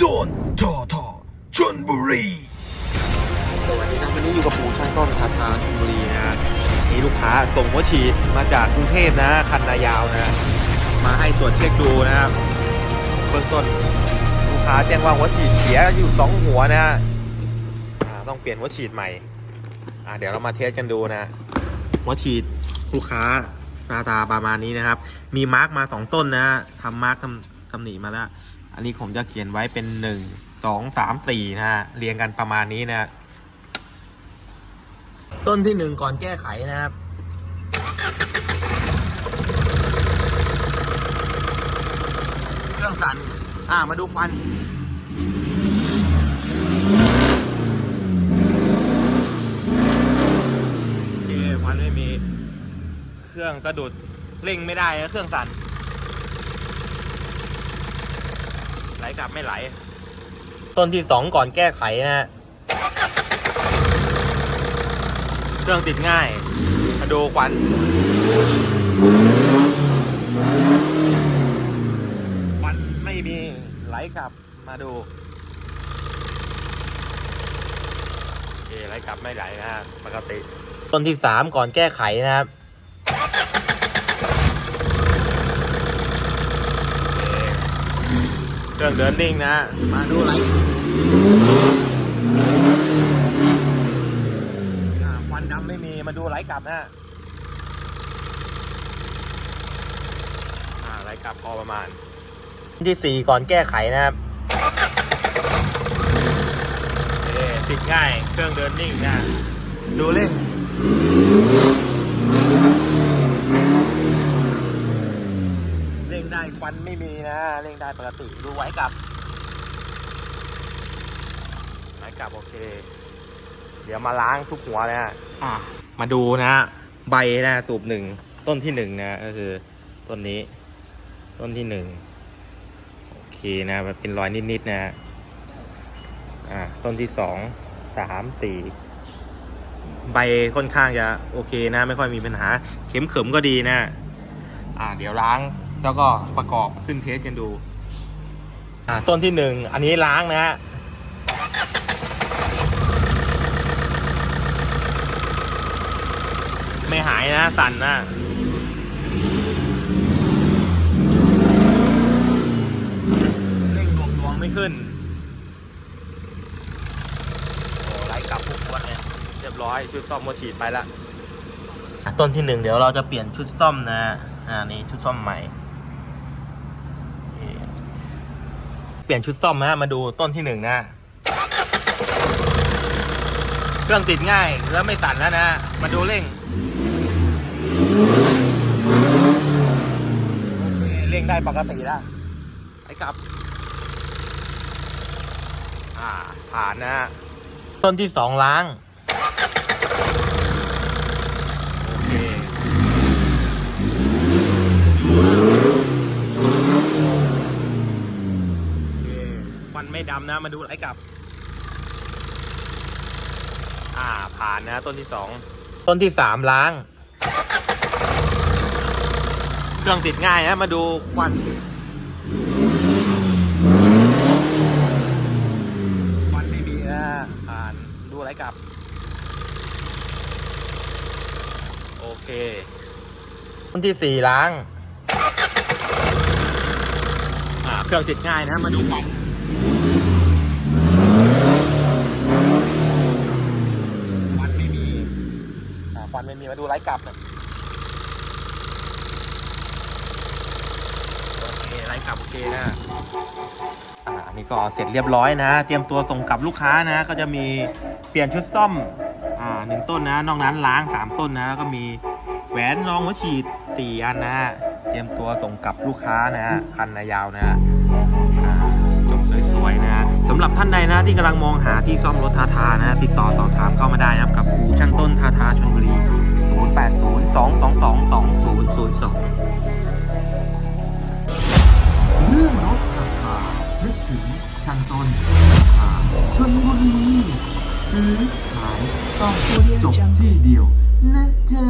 ต้นทอทอชนบุรี สวัสดีครับวันนี้อยู่กับปู่ช่างต้นคาทาชลบุรีนะมีลูกค้าส่งหัวฉีดมาจากกรุงเทพนะ คันนายาวนะ มาให้ตรวจเช็คดูนะครับเบื้องต้นลูกค้าแจ้งว่าหัวฉีดเสียอยู่สองหัวนะฮะอ่าต้องเปลี่ยนหัวฉีดใหม่อ่าเดี๋ยวเรามาเทสกันดูนะ หัวฉีดลูกค้าหน้าตาประมาณนี้นะครับ มีมาร์กมาสองต้นนะฮะทำมาร์กทำตำหนิมาแล้ว อันนี้ผมจะเขียนไว้เป็นหนึ่งสองสามสี่นะฮะเรียงกันประมาณนี้นะต้นที่หนึ่งก่อนแก้ไขนะครับเครื่องสั่นอ่ามาดูควันโอเคควันไม่มี เครื่องสะดุดเร่งไม่ได้นะเครื่องสั่น ไหลกลับไม่ไหล ต้นที่สองก่อนแก้ไขนะฮะเครื่องติดง่ายมาดูควันควันไม่มีไหลกลับมาดูโอเคไหลกลับไม่ไหลนะฮะปกติ ต้นที่สามก่อนแก้ไขนะครับโอเค เครื่องเดินนิ่งนะฮะมาดูไหลอ่าควันดำไม่มี มาดูไหลกลับนะฮะอ่าไหลกลับพอประมาณ ที่สี่ก่อนแก้ไขนะครับเอ๊ติดง่าย เครื่องเดินนิ่งนะ ดูเล่นเร่งได้ ควันไม่มีนะเร่งได้ปกติดูไหวกลับไหวกลับโอเค เดี๋ยวมาล้างทุกหัวนะฮะอะมาดูนะใบนะสูบหนึ่งต้นที่หนึ่งนะก็คือต้นนี้ ต้นที่หนึ่งโอเคนะเป็นรอยนิดๆนะฮะอ่าต้นที่สองสามสี่ใบค่อนข้างจะโอเคนะ ไม่ค่อยมีปัญหา เข็มเขิมก็ดีนะ อ่า เดี๋ยวล้าง แล้วก็ประกอบขึ้นเทสกันดู อ่า ต้นที่หนึ่งอันนี้ล้างนะฮะไม่หายนะสั่นนะเร่งหน่วงหน่วงไม่ขึ้นโอ้ไล่กลับทุกวันเนี่ยเรียบร้อย ชุดซ่อมโมฉีดไปละอะต้นที่หนึ่งเดี๋ยวเราจะเปลี่ยนชุดซ่อมนะ อ่า นี่ชุดซ่อมใหม่โอเค เปลี่ยนชุดซ่อมนะมาดูต้นที่หนึ่งนะเครื่องติดง่ายแล้วไม่สั่นแล้วนะมาดูเร่งเร่งได้ปกติแล้วไอ้กลับ อ่าผ่านนะต้นที่สองล้าง โอเคโอเค ควันไม่ดำนะ มาดูไอ้กลับ อ่าผ่านนะต้นที่สองต้นที่สามล้าง เครื่องติดง่ายนะ มาดูควันควันไม่มีนะผ่านดูอะไรกลับ โอเค ต้นที่สี่ล้าง อ่าเครื่องติดง่ายนะ มาดูควัน ควันไม่มีอ่าควันไม่มีมาดูไลท์กลับนะโอเคไลฟ์กลับโอเคนะอ่าอันนี้ก็เสร็จเรียบร้อยนะ เตรียมตัวส่งกลับลูกค้านะ ก็จะมีเปลี่ยนชุดซ่อมอ่าหนึ่งต้นนะ นอกนั้นล้างสามต้นนะ แล้วก็มีแหวนรองหัวฉีดสี่อันนะ เตรียมตัวส่งกลับลูกค้านะ คันนายาวนะอ่าจบส วยนะสำหรับท่านใดนะที่กำลังมองหาที่ซ่อมรถทาทานะติดต่อสอบถามเข้ามาได้นะครับกับอูช่างต้นทาทาชลบุรี 0802222002 เรื่องรถราคานึกถึงช่างต้นราคาชนบุรีซื้อขายต้องจบที่เดียวนะจ๊ะ